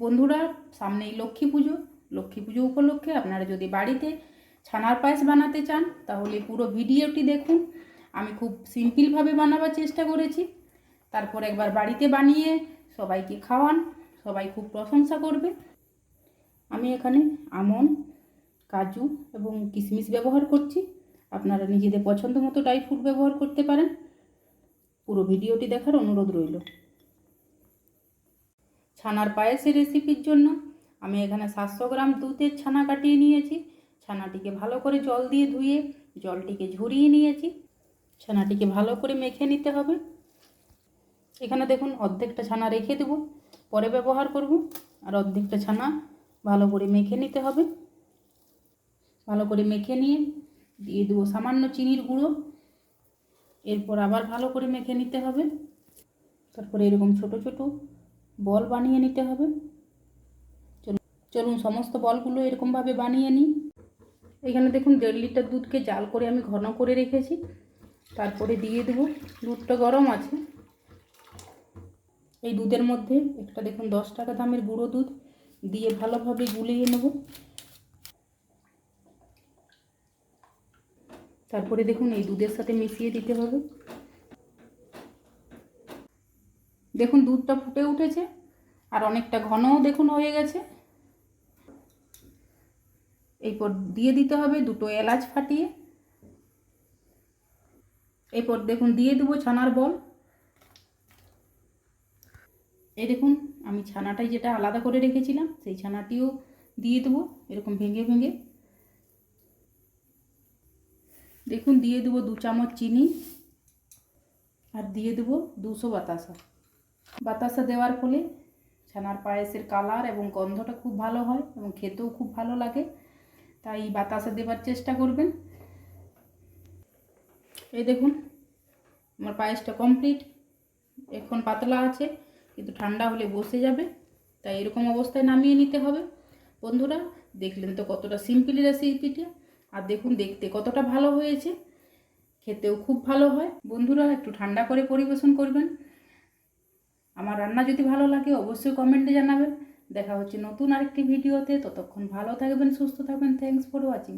বন্ধুরা, সামনেই লক্ষ্মী পুজো। লক্ষ্মী পুজো উপলক্ষে আপনারা যদি বাড়িতে ছানার পায়েস বানাতে চান, তাহলে পুরো ভিডিওটি দেখুন। আমি খুব সিম্পলভাবে বানাবার চেষ্টা করেছি। তারপর একবার বাড়িতে বানিয়ে সবাইকে খাওয়ান। সবাই খুব প্রশংসা করবে। আমি এখানে আমন, কাজু এবং কিশমিশ ব্যবহার করছি। আপনারা নিজেদের পছন্দ মতো ড্রাই ফ্রুট ব্যবহার করতে পারেন। পুরো ভিডিওটি দেখার অনুরোধ রইল। ছানার পায়েসের রেসিপির জন্য আমি এখানে সাতশো গ্রাম দুধের ছানা কাটিয়ে নিয়েছি। ছানাটিকে ভালো করে জল দিয়ে ধুয়ে জলটিকে ঝরিয়ে নিয়েছি। ছানাটিকে ভালো করে মেখে নিতে হবে। এখানে দেখুন অর্ধেকটা ছানা রেখে দেবো, পরে ব্যবহার করব। আর অর্ধেকটা ছানা ভালো করে মেখে নিতে হবে। ভালো করে মেখে নিয়ে দিয়ে দেবো সামান্য চিনির গুঁড়ো। এরপর আবার ভালো করে মেখে নিতে হবে। তারপরে এরকম ছোট ছোট বল বানিয়ে নিতে হবে। চলুন সমস্ত বলগুলো এরকমভাবে বানিয়ে নিই। এখানে দেখুন দেড় লিটার দুধকে জাল করে আমি ঘন করে রেখেছি। তারপরে দিয়ে দেবো, দুধটা গরম আছে। এই দুধের মধ্যে একটা দেখুন দশ টাকা দামের গুঁড়ো দুধ দিয়ে ভালোভাবে গুলিয়ে নেব। তারপরে দেখুন এই দুধের সাথে মিশিয়ে দিতে হবে। দেখুন দুধটা ফুটে উঠেছে আর অনেকটা ঘনও দেখুন হয়ে গেছে। এরপর দিয়ে দিতে হবে দুটো এলাচ ফাটিয়ে। এরপর দেখুন দিয়ে দেবো ছানার বল। এই দেখুন আমি ছানাটাই যেটা আলাদা করে রেখেছিলাম, সেই ছানাটিও দিয়ে দেবো, এরকম ভেঙে ভেঙে। দেখুন দিয়ে দেবো দু চামচ চিনি আর দিয়ে দেবো দুশো বাতাসা। বাতাসা দেওয়ার ফলে ছানার পায়েসের কালার এবং গন্ধটা খুব ভালো হয় এবং খেতেও খুব ভালো লাগে। তাই বাতাসা দেওয়ার চেষ্টা করবেন। এই দেখুন, আমার পায়েসটা কমপ্লিট এখন পাতলা আছে, কিন্তু ঠান্ডা হলে বসে যাবে। তাই এরকম অবস্থায় নামিয়ে নিতে হবে। বন্ধুরা, দেখলেন তো কতটা সিম্পল রেসিপিটা আর দেখুন, দেখতে কতটা ভালো হয়েছে। খেতেও খুব ভালো হয়। বন্ধুরা, একটু ঠান্ডা করে পরিবেশন করবেন। আমার রান্না যদি ভালো লাগে অবশ্যই কমেন্টে জানাবেন। দেখা হচ্ছে নতুন আরেকটি ভিডিওতে। ততক্ষণ ভালো থাকবেন, সুস্থ থাকবেন। Thanks for watching